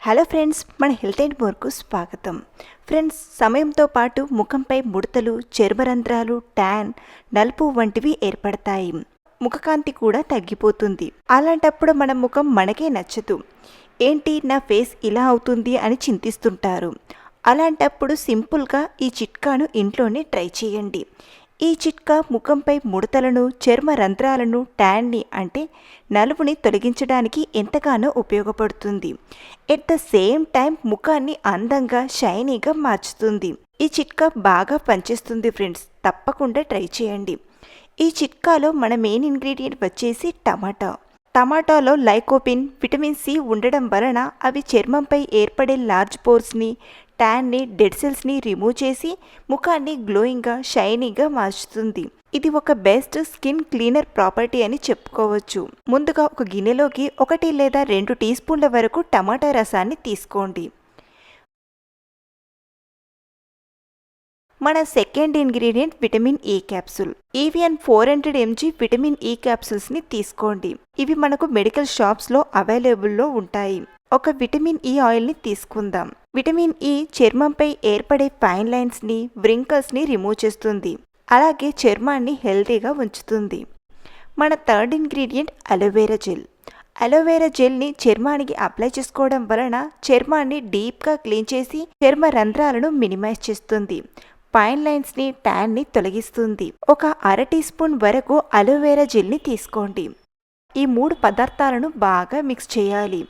Hello friends మన health and మోర్కు స్వాగతం. ఫ్రెండ్స్ సమయంతో పాటు ముఖంపై ముడతలు చర్మరంధ్రాలు ట్యాన్ నలుపు వంటివి ఏర్పడతాయి. ముఖకాంతి కూడా తగ్గిపోతుంది. అలాంటప్పుడు మన ముఖం మనకే నచ్చదు. ఏంటి నా ఫేస్ ఇలా అవుతుంది అని చింతిస్తుంటారు. అలాంటప్పుడు సింపుల్గా ఈ చిట్కాను ఇంట్లోనే ట్రై చేయండి. ఈ చిట్కా ముఖంపై ముడతలను చర్మ రంధ్రాలను ట్యాన్ని అంటే నలుపుని తొలగించడానికి ఎంతగానో ఉపయోగపడుతుంది. ఎట్ ద సేమ్ టైం ముఖాన్ని అందంగా షైనీగా మార్చుతుంది. ఈ చిట్కా బాగా పనిచేస్తుంది ఫ్రెండ్స్. తప్పకుండా ట్రై చేయండి. ఈ చిట్కాలో మన మెయిన్ ఇంగ్రీడియంట్ వచ్చేసి టమాటా. టమాటాలో లైకోపిన్ విటమిన్ సి ఉండడం వలన అవి చర్మంపై ఏర్పడే లార్జ్ పోర్స్ని ట్యాన్ని డెడ్ సెల్స్ని రిమూవ్ చేసి ముఖాన్ని గ్లోయింగ్గా షైనీగా మార్చుతుంది. ఇది ఒక బెస్ట్ స్కిన్ క్లీనర్ ప్రాపర్టీ అని చెప్పుకోవచ్చు. ముందుగా ఒక గిన్నెలోకి ఒకటి లేదా రెండు టీ స్పూన్ల వరకు టమాటా రసాన్ని తీసుకోండి. మన second ingredient vitamin E capsule. Evion four hundred MG vitamin E క్యాప్సూల్స్ని తీసుకోండి. ఇవి మనకు మెడికల్ షాప్స్లో అవైలబుల్లో ఉంటాయి. ఒక విటమిన్ e ఈ ఆయిల్ని తీసుకుందాం. విటమిన్ ఈ చర్మంపై ఏర్పడే ఫైన్ లైన్స్ని వ్రింకల్స్ని రిమూవ్ చేస్తుంది. అలాగే చర్మాన్ని హెల్తీగా ఉంచుతుంది. మన third ingredient aloe vera gel aloe vera జెల్ని చర్మానికి అప్లై చేసుకోవడం వలన చర్మాన్ని డీప్గా క్లీన్ చేసి చర్మ రంధ్రాలను మినిమైజ్ చేస్తుంది. పైన్ లైన్స్ని ట్యాన్ని తొలగిస్తుంది. ఒక అర టీ స్పూన్ వరకు అలోవేరా జెల్ని తీసుకోండి. ఈ మూడు పదార్థాలను బాగా మిక్స్ చేయాలి.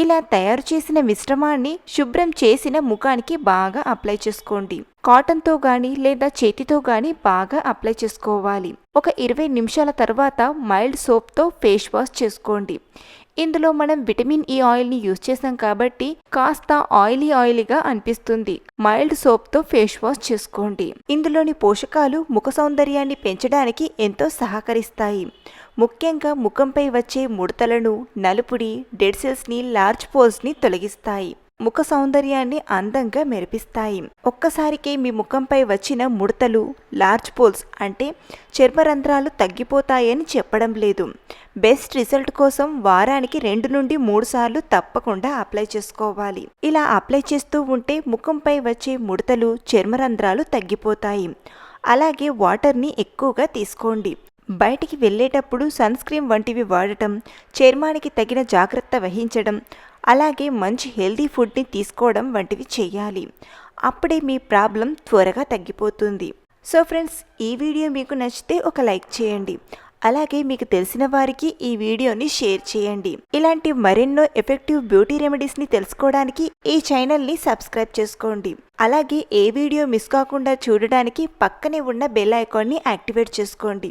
ఇలా తయారు చేసిన మిశ్రమాన్ని శుభ్రం చేసిన ముఖానికి బాగా అప్లై చేసుకోండి. కాటన్తో కానీ లేదా చేతితో కానీ బాగా అప్లై చేసుకోవాలి. ఒక ఇరవై నిమిషాల తర్వాత మైల్డ్ సోప్తో ఫేస్ వాష్ చేసుకోండి. ఇందులో మనం విటమిన్ e ఈ ఆయిల్ని యూజ్ చేసాం కాబట్టి కాస్త ఆయిలీ ఆయిలీగా అనిపిస్తుంది. మైల్డ్ సోప్తో ఫేస్ వాష్ చేసుకోండి. ఇందులోని పోషకాలు ముఖ సౌందర్యాన్ని పెంచడానికి ఎంతో సహకరిస్తాయి. ముఖ్యంగా ముఖంపై వచ్చే ముడతలను నలుపుడి డెడ్ సెల్స్ని లార్జ్ పోల్స్ని తొలగిస్తాయి. ముఖ సౌందర్యాన్ని అందంగా మెరిపిస్తాయి. ఒక్కసారికే మీ ముఖంపై వచ్చిన ముడతలు లార్జ్ పోల్స్ అంటే చర్మరంధ్రాలు తగ్గిపోతాయని చెప్పడం లేదు. బెస్ట్ రిజల్ట్ కోసం వారానికి రెండు నుండి మూడు సార్లు తప్పకుండా అప్లై చేసుకోవాలి. ఇలా అప్లై చేస్తూ ఉంటే ముఖంపై వచ్చే ముడతలు చర్మరంధ్రాలు తగ్గిపోతాయి. అలాగే వాటర్ని ఎక్కువగా తీసుకోండి. బయటికి వెళ్ళేటప్పుడు సన్ స్క్రీన్ వంటివి వాడటం చర్మానికి తగిన జాగ్రత్త వహించడం అలాగే మంచి హెల్దీ ఫుడ్ని తీసుకోవడం వంటివి చేయాలి. అప్పుడే మీ ప్రాబ్లం త్వరగా తగ్గిపోతుంది. సో ఫ్రెండ్స్ ఈ వీడియో మీకు నచ్చితే ఒక లైక్ చేయండి. అలాగే మీకు తెలిసిన వారికి ఈ వీడియోని షేర్ చేయండి. ఇలాంటి మరెన్నో ఎఫెక్టివ్ బ్యూటీ రెమెడీస్ని తెలుసుకోవడానికి ఈ ఛానల్ని సబ్స్క్రైబ్ చేసుకోండి. అలాగే ఏ వీడియో మిస్ కాకుండా చూడడానికి పక్కనే ఉన్న బెల్ ఐకాన్ని యాక్టివేట్ చేసుకోండి.